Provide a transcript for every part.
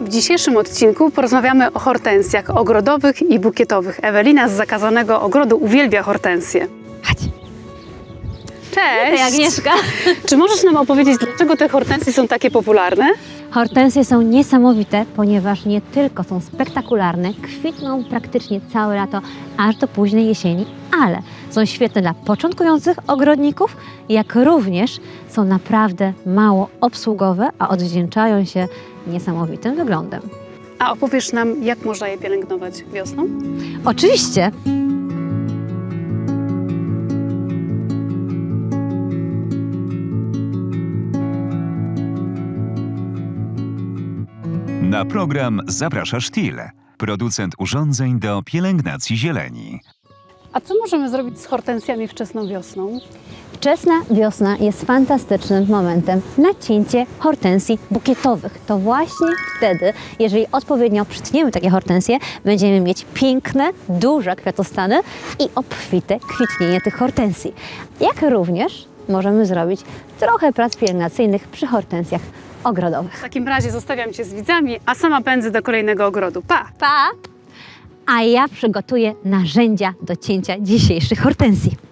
W dzisiejszym odcinku porozmawiamy o hortensjach ogrodowych i bukietowych. Ewelina z zakazanego ogrodu uwielbia hortensje. Chodź. Cześć! Agnieszka. Czy możesz nam opowiedzieć, dlaczego te hortensje są takie popularne? Hortensje są niesamowite, ponieważ nie tylko są spektakularne, kwitną praktycznie całe lato, aż do późnej jesieni, ale są świetne dla początkujących ogrodników, jak również są naprawdę mało obsługowe, a odwdzięczają się niesamowitym wyglądem. A opowiesz nam, jak można je pielęgnować wiosną? Oczywiście Na program zaprasza Sztil, producent urządzeń do pielęgnacji zieleni. A co możemy zrobić z hortensjami wczesną wiosną? Wczesna wiosna jest fantastycznym momentem na cięcie hortensji bukietowych. To właśnie wtedy, jeżeli odpowiednio przytniemy takie hortensje, będziemy mieć piękne, duże kwiatostany i obfite kwitnienie tych hortensji. Jak również możemy zrobić trochę prac pielęgnacyjnych przy hortensjach ogrodowych. W takim razie zostawiam Cię z widzami, a sama pędzę do kolejnego ogrodu. Pa! Pa! A ja przygotuję narzędzia do cięcia dzisiejszych hortensji.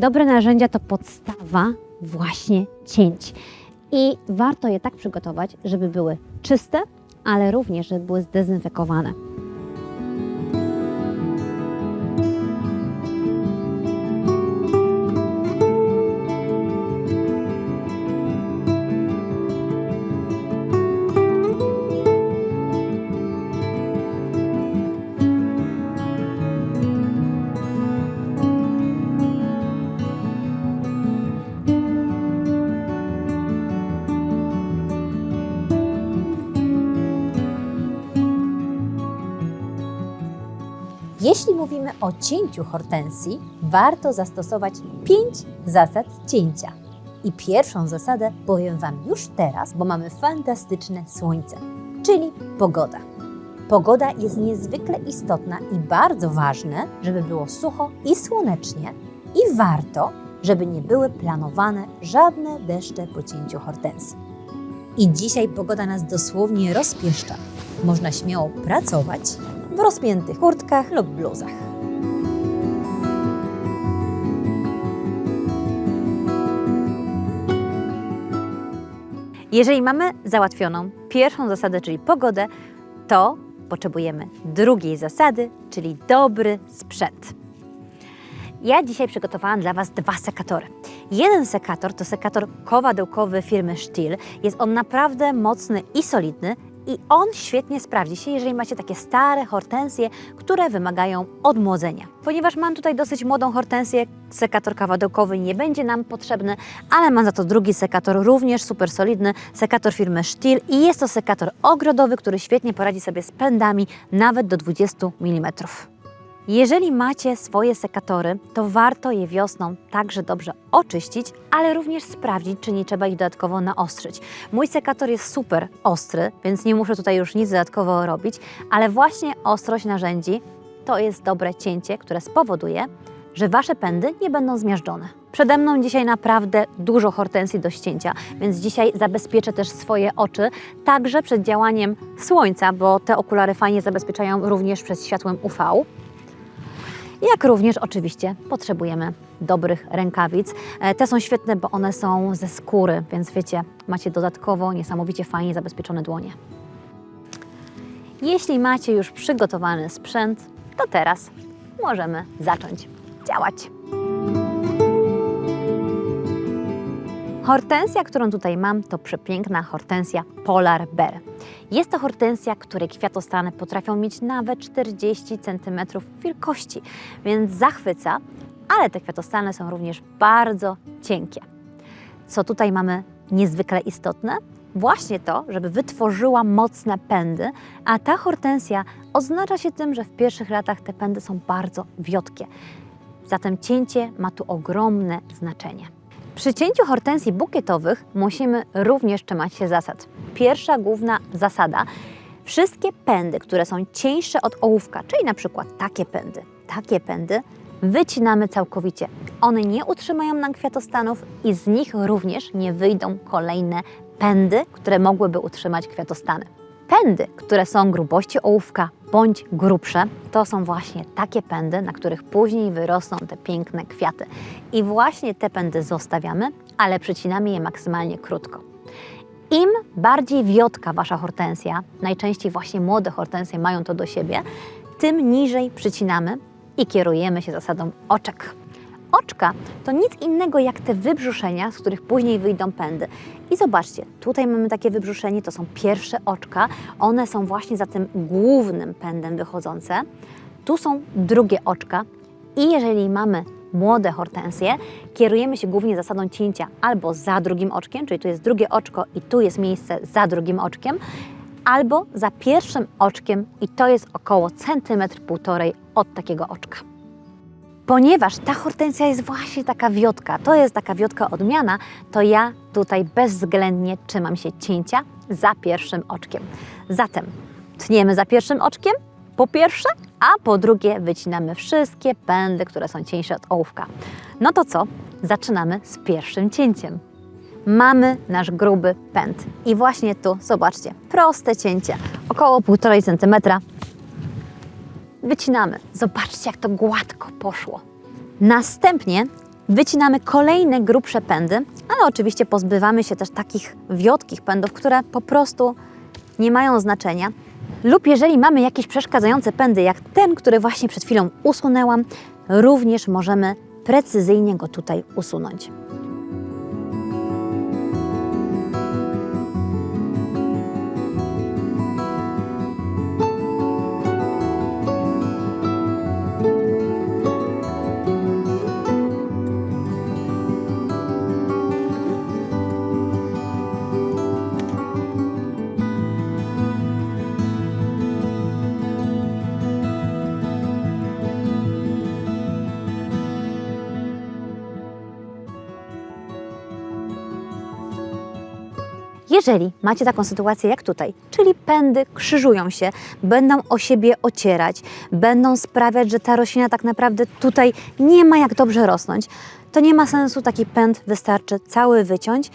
Dobre narzędzia to podstawa właśnie cięć. I warto je tak przygotować, żeby były czyste, ale również, żeby były zdezynfekowane. Jeśli mówimy o cięciu hortensji, warto zastosować pięć zasad cięcia. I pierwszą zasadę powiem Wam już teraz, bo mamy fantastyczne słońce, czyli pogoda. Pogoda jest niezwykle istotna i bardzo ważne, żeby było sucho i słonecznie, i warto, żeby nie były planowane żadne deszcze po cięciu hortensji. I dzisiaj pogoda nas dosłownie rozpieszcza. Można śmiało pracować w rozpiętych kurtkach lub bluzach. Jeżeli mamy załatwioną pierwszą zasadę, czyli pogodę, to potrzebujemy drugiej zasady, czyli dobry sprzęt. Ja dzisiaj przygotowałam dla Was dwa sekatory. Jeden sekator to sekator kowadełkowy firmy Stihl. Jest on naprawdę mocny i solidny i on świetnie sprawdzi się, jeżeli macie takie stare hortensje, które wymagają odmłodzenia. Ponieważ mam tutaj dosyć młodą hortensję, sekator kawadełkowy nie będzie nam potrzebny, ale mam za to drugi sekator, również super solidny, sekator firmy Stihl i jest to sekator ogrodowy, który świetnie poradzi sobie z pędami nawet do 20 mm. Jeżeli macie swoje sekatory, to warto je wiosną także dobrze oczyścić, ale również sprawdzić, czy nie trzeba ich dodatkowo naostrzyć. Mój sekator jest super ostry, więc nie muszę tutaj już nic dodatkowo robić, ale właśnie ostrość narzędzi to jest dobre cięcie, które spowoduje, że Wasze pędy nie będą zmiażdżone. Przede mną dzisiaj naprawdę dużo hortensji do ścięcia, więc dzisiaj zabezpieczę też swoje oczy, także przed działaniem słońca, bo te okulary fajnie zabezpieczają również przed światłem UV. Jak również oczywiście potrzebujemy dobrych rękawic. E, Te są świetne, bo one są ze skóry, więc wiecie, macie dodatkowo niesamowicie fajnie zabezpieczone dłonie. Jeśli macie już przygotowany sprzęt, to teraz możemy zacząć działać. Hortensja, którą tutaj mam, to przepiękna hortensja Polar Bear. Jest to hortensja, której kwiatostany potrafią mieć nawet 40 cm wielkości, więc zachwyca, ale te kwiatostany są również bardzo cienkie. Co tutaj mamy niezwykle istotne? Właśnie to, żeby wytworzyła mocne pędy, a ta hortensja oznacza się tym, że w pierwszych latach te pędy są bardzo wiotkie. Zatem cięcie ma tu ogromne znaczenie. Przy cięciu hortensji bukietowych musimy również trzymać się zasad. Pierwsza główna zasada. Wszystkie pędy, które są cieńsze od ołówka, czyli na przykład takie pędy, takie pędy, wycinamy całkowicie. One nie utrzymają nam kwiatostanów i z nich również nie wyjdą kolejne pędy, które mogłyby utrzymać kwiatostany. Pędy, które są grubości ołówka bądź grubsze, to są właśnie takie pędy, na których później wyrosną te piękne kwiaty. I właśnie te pędy zostawiamy, ale przycinamy je maksymalnie krótko. Im bardziej wiotka wasza hortensja, najczęściej właśnie młode hortensje mają to do siebie, tym niżej przycinamy i kierujemy się zasadą oczek. Oczka to nic innego jak te wybrzuszenia, z których później wyjdą pędy. I zobaczcie, tutaj mamy takie wybrzuszenie, to są pierwsze oczka, one są właśnie za tym głównym pędem wychodzące. Tu są drugie oczka i jeżeli mamy młode hortensje, kierujemy się głównie zasadą cięcia albo za drugim oczkiem, czyli tu jest drugie oczko i tu jest miejsce za drugim oczkiem, albo za pierwszym oczkiem i to jest około centymetr półtorej od takiego oczka. Ponieważ ta hortensja jest właśnie taka wiotka, to jest taka wiotka odmiana, to ja tutaj bezwzględnie trzymam się cięcia za pierwszym oczkiem. Zatem tniemy za pierwszym oczkiem, po pierwsze, a po drugie wycinamy wszystkie pędy, które są cieńsze od ołówka. No to co? Zaczynamy z pierwszym cięciem. Mamy nasz gruby pęd i właśnie tu, zobaczcie, proste cięcie, około 1,5 cm wycinamy. Zobaczcie, jak to gładko poszło. Następnie wycinamy kolejne grubsze pędy, ale oczywiście pozbywamy się też takich wiotkich pędów, które po prostu nie mają znaczenia. Lub jeżeli mamy jakieś przeszkadzające pędy, jak ten, który właśnie przed chwilą usunęłam, również możemy precyzyjnie go tutaj usunąć. Jeżeli macie taką sytuację jak tutaj, czyli pędy krzyżują się, będą o siebie ocierać, będą sprawiać, że ta roślina tak naprawdę tutaj nie ma jak dobrze rosnąć, to nie ma sensu taki pęd, wystarczy cały wyciąć.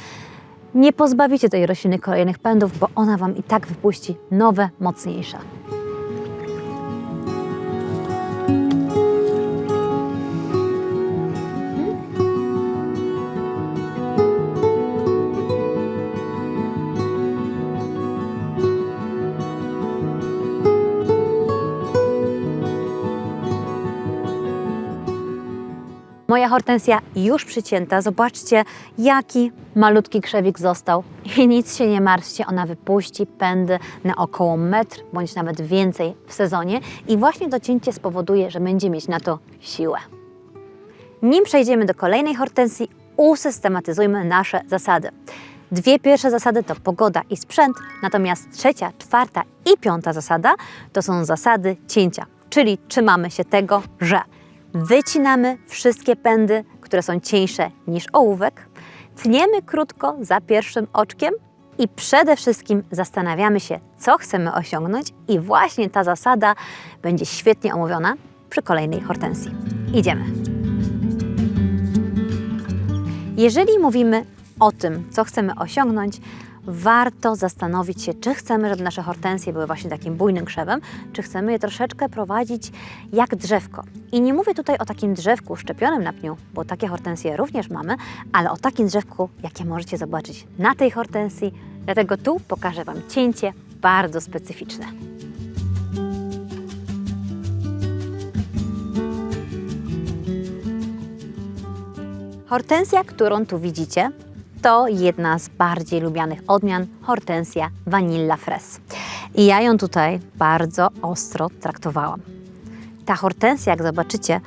Nie pozbawicie tej rośliny kolejnych pędów, bo ona Wam i tak wypuści nowe, mocniejsze. Hortensja już przycięta. Zobaczcie, jaki malutki krzewik został. I nic się nie martwcie, ona wypuści pędy na około metr bądź nawet więcej w sezonie. I właśnie to cięcie spowoduje, że będzie mieć na to siłę. Nim przejdziemy do kolejnej hortensji, usystematyzujmy nasze zasady. Dwie pierwsze zasady to pogoda i sprzęt, natomiast trzecia, czwarta i piąta zasada to są zasady cięcia. Czyli trzymamy się tego, że wycinamy wszystkie pędy, które są cieńsze niż ołówek, tniemy krótko za pierwszym oczkiem i przede wszystkim zastanawiamy się, co chcemy osiągnąć, i właśnie ta zasada będzie świetnie omówiona przy kolejnej hortensji. Idziemy. Jeżeli mówimy o tym, co chcemy osiągnąć, warto zastanowić się, czy chcemy, żeby nasze hortensje były właśnie takim bujnym krzewem, czy chcemy je troszeczkę prowadzić jak drzewko. I nie mówię tutaj o takim drzewku szczepionym na pniu, bo takie hortensje również mamy, ale o takim drzewku, jakie możecie zobaczyć na tej hortensji. Dlatego tu pokażę Wam cięcie bardzo specyficzne. Hortensja, którą tu widzicie, to jedna z bardziej lubianych odmian hortensja Vanilla Fres. I ja ją tutaj bardzo ostro traktowałam. Ta hortensja, jak zobaczycie,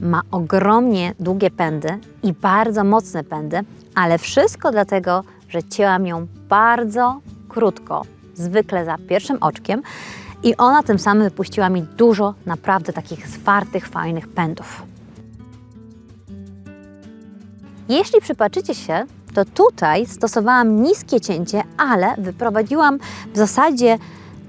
ma ogromnie długie pędy i bardzo mocne pędy, ale wszystko dlatego, że cięłam ją bardzo krótko, zwykle za pierwszym oczkiem i ona tym samym wypuściła mi dużo naprawdę takich zwartych, fajnych pędów. Jeśli przypatrzycie się, to tutaj stosowałam niskie cięcie, ale wyprowadziłam w zasadzie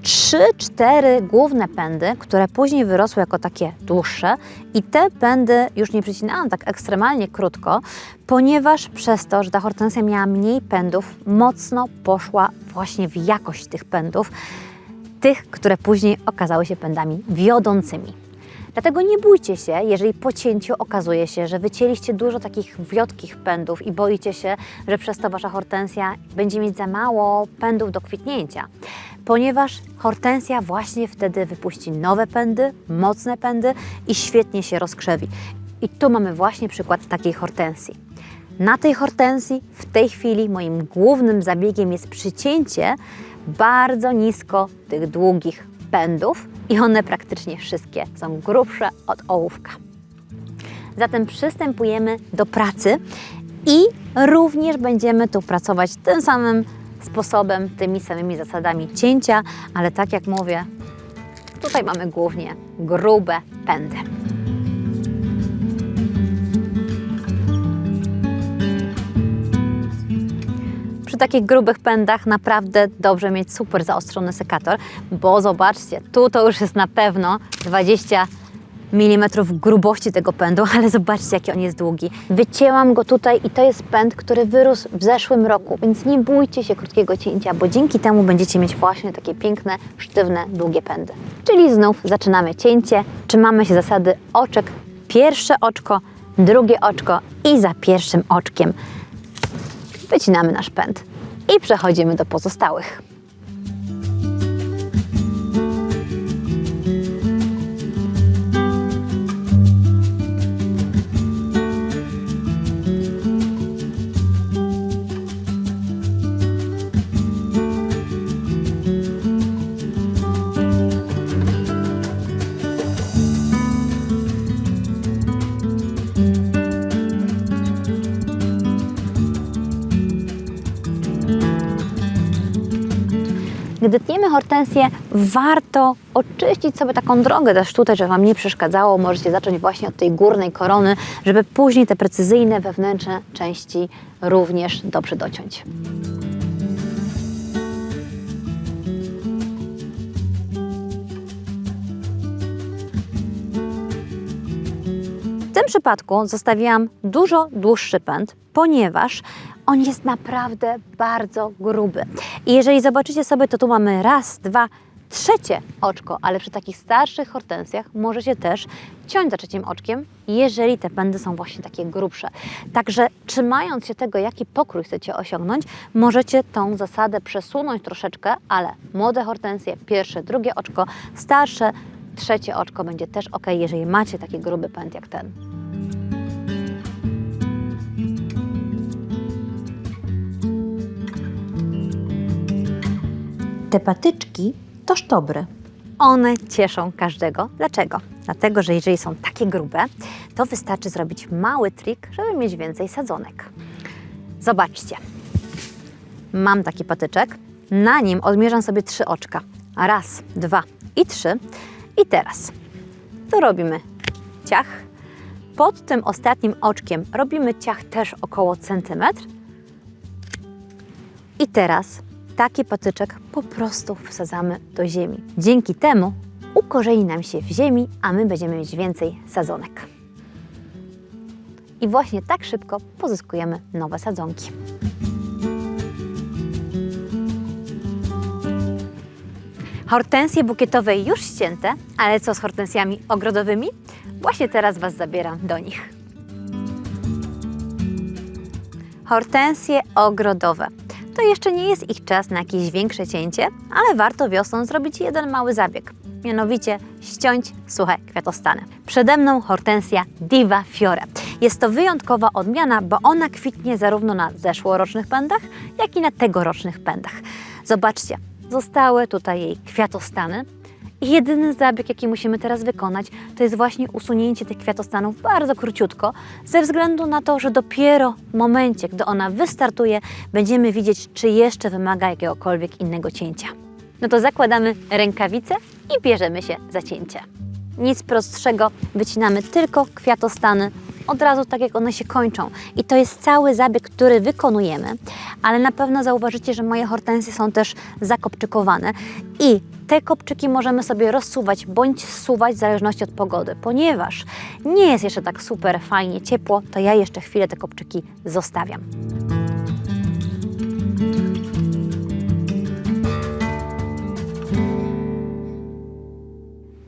trzy, cztery główne pędy, które później wyrosły jako takie dłuższe i te pędy już nie przycinałam tak ekstremalnie krótko, ponieważ przez to, że ta hortensja miała mniej pędów, mocno poszła właśnie w jakość tych pędów, tych, które później okazały się pędami wiodącymi. Dlatego nie bójcie się, jeżeli po cięciu okazuje się, że wycięliście dużo takich wiotkich pędów i boicie się, że przez to wasza hortensja będzie mieć za mało pędów do kwitnięcia. Ponieważ hortensja właśnie wtedy wypuści nowe pędy, mocne pędy i świetnie się rozkrzewi. I tu mamy właśnie przykład takiej hortensji. Na tej hortensji w tej chwili moim głównym zabiegiem jest przycięcie bardzo nisko tych długich pędów i one praktycznie wszystkie są grubsze od ołówka. Zatem przystępujemy do pracy i również będziemy tu pracować tym samym sposobem, tymi samymi zasadami cięcia, ale tak jak mówię, tutaj mamy głównie grube pędy. Takich grubych pędach naprawdę dobrze mieć super zaostrzony sekator, bo zobaczcie, tu to już jest na pewno 20 mm grubości tego pędu, ale zobaczcie, jaki on jest długi. Wycięłam go tutaj i to jest pęd, który wyrósł w zeszłym roku, więc nie bójcie się krótkiego cięcia, bo dzięki temu będziecie mieć właśnie takie piękne, sztywne, długie pędy. Czyli znów zaczynamy cięcie. Trzymamy się zasady oczek. Pierwsze oczko, drugie oczko i za pierwszym oczkiem wycinamy nasz pęd i przechodzimy do pozostałych. Gdy tniemy hortensję, warto oczyścić sobie taką drogę też tutaj, żeby Wam nie przeszkadzało. Możecie zacząć właśnie od tej górnej korony, żeby później te precyzyjne wewnętrzne części również dobrze dociąć. W tym przypadku zostawiłam dużo dłuższy pęd, ponieważ on jest naprawdę bardzo gruby. I jeżeli zobaczycie sobie, to tu mamy raz, dwa, trzecie oczko, ale przy takich starszych hortensjach możecie też ciąć za trzecim oczkiem, jeżeli te pędy są właśnie takie grubsze. Także trzymając się tego, jaki pokrój chcecie osiągnąć, możecie tą zasadę przesunąć troszeczkę, ale młode hortensje, pierwsze, drugie oczko, starsze, trzecie oczko będzie też ok, jeżeli macie taki gruby pęd jak ten. Te patyczki to sztobry. One cieszą każdego. Dlaczego? Dlatego, że jeżeli są takie grube, to wystarczy zrobić mały trik, żeby mieć więcej sadzonek. Zobaczcie. Mam taki patyczek. Na nim odmierzam sobie trzy oczka. Raz, dwa i trzy. I teraz tu robimy ciach. Pod tym ostatnim oczkiem robimy ciach też około centymetr. I teraz taki patyczek po prostu wsadzamy do ziemi. Dzięki temu ukorzeni nam się w ziemi, a my będziemy mieć więcej sadzonek. I właśnie tak szybko pozyskujemy nowe sadzonki. Hortensje bukietowe już ścięte, ale co z hortensjami ogrodowymi? Właśnie teraz Was zabieram do nich. Hortensje ogrodowe. To jeszcze nie jest ich czas na jakieś większe cięcie, ale warto wiosną zrobić jeden mały zabieg. Mianowicie ściąć suche kwiatostany. Przede mną hortensja Diva Fiore. Jest to wyjątkowa odmiana, bo ona kwitnie zarówno na zeszłorocznych pędach, jak i na tegorocznych pędach. Zobaczcie, zostały tutaj jej kwiatostany. I jedyny zabieg, jaki musimy teraz wykonać, to jest właśnie usunięcie tych kwiatostanów bardzo króciutko, ze względu na to, że dopiero w momencie, gdy ona wystartuje, będziemy widzieć, czy jeszcze wymaga jakiegokolwiek innego cięcia. No to zakładamy rękawice i bierzemy się za cięcie. Nic prostszego, wycinamy tylko kwiatostany od razu tak, jak one się kończą. I to jest cały zabieg, który wykonujemy, ale na pewno zauważycie, że moje hortensje są też zakopczykowane i te kopczyki możemy sobie rozsuwać bądź zsuwać w zależności od pogody, ponieważ nie jest jeszcze tak super fajnie ciepło, to ja jeszcze chwilę te kopczyki zostawiam.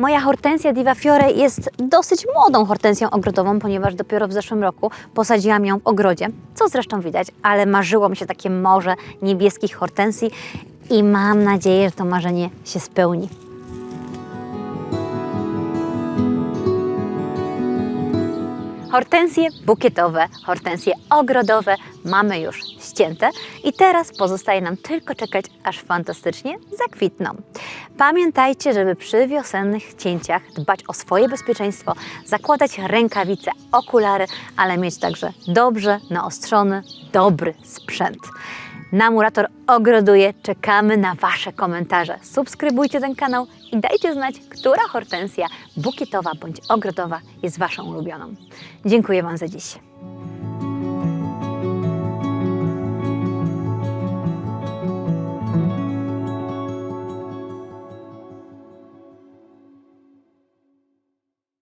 Moja hortensja Diva Fiore jest dosyć młodą hortensją ogrodową, ponieważ dopiero w zeszłym roku posadziłam ją w ogrodzie, co zresztą widać, ale marzyło mi się takie morze niebieskich hortensji i mam nadzieję, że to marzenie się spełni. Hortensje bukietowe, hortensje ogrodowe mamy już ścięte i teraz pozostaje nam tylko czekać, aż fantastycznie zakwitną. Pamiętajcie, żeby przy wiosennych cięciach dbać o swoje bezpieczeństwo, zakładać rękawice, okulary, ale mieć także dobrze naostrzony, dobry sprzęt. Na Murator ogroduje, czekamy na Wasze komentarze. Subskrybujcie ten kanał i dajcie znać, która hortensja bukietowa bądź ogrodowa jest Waszą ulubioną. Dziękuję Wam za dziś.